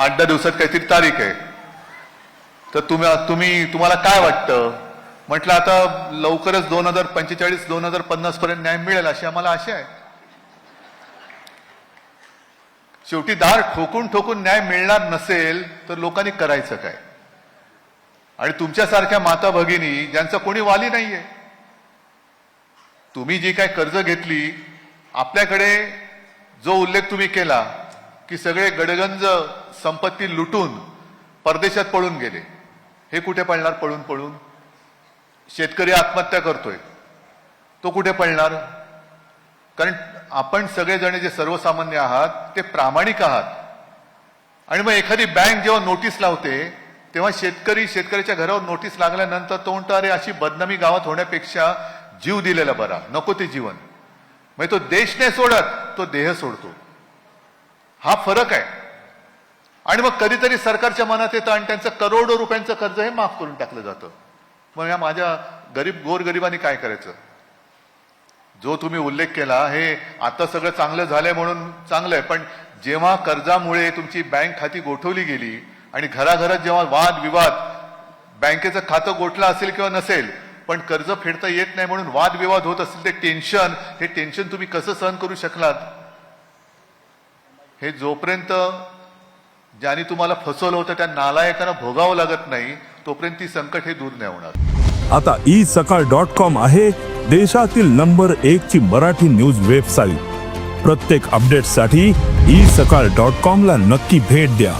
आठ दहा दिवसात काहीतरी तारीख आहे. तर तुम्ही तुम्ही तुम्हाला काय वाटतं? म्हटलं आता लवकरच दोन हजार पंचेचाळीस दोन हजार पन्नास पर्यंत न्याय मिळेल अशी आम्हाला आशा आहे. शेवटी दार ठोकून ठोकून न्याय मिळणार नसेल तर लोकांनी करायचं काय? आणि तुमच्यासारख्या माता भगिनी ज्यांचा कोणी वाली नाहीये तुम्ही जी काय कर्ज घेतली आपल्याकडे जो उल्लेख तुम्ही केला की सगळे गडगंज संपत्ती लुटून परदेशात पळून गेले. हे कुठे पळणार? पळून पळून. शेतकरी आत्महत्या करतोय. तो कुठे पळणार? कारण आपण सगळेजण जे सर्वसामान्य आहात ते प्रामाणिक आहात. आणि मग एखादी बँक जेव्हा नोटीस लावते तेव्हा शेतकरी शेतकऱ्याच्या घरावर नोटीस लागल्यानंतर तो म्हणतो अरे अशी बदनामी गावात होण्यापेक्षा जीव दिलेला बरा. नको ते जीवन. म्हणजे तो देश नाही सोडत तो देह सोडतो. हा फरक आहे. आणि मग कधीतरी सरकारच्या मनात येतं आणि त्यांचं करोडो रुपयांचं कर्ज हे माफ करून टाकलं जातं. मग या माझ्या गरीब गोरगरिबांनी काय करायचं? जो तुम्ही उल्लेख केला हे आता सगळं चांगलं झालंय म्हणून चांगलं आहे पण जेव्हा कर्जामुळे तुमची बँक खाती गोठवली गेली आणि घराघरात जेव्हा वाद विवाद बँकेचं खातं गोठलं असेल किंवा नसेल पण कर्ज फेडता येत नाही म्हणून वादविवाद होत असतील ते टेन्शन हे टेन्शन तुम्ही कसं सहन करू शकलात? हे जोपर्यंत ज्यांनी तुम्हाला फसवलं होतं त्या नालायकांना भोगावं लागत नाही तोपर्यंत ती संकट हे दूर नाही होणार. आता ई सकाळ डॉट कॉम आहे देशातील नंबर एक ची मराठी न्यूज वेबसाईट. प्रत्येक अपडेटसाठी ई सकाळ डॉट कॉम ला नक्की भेट द्या.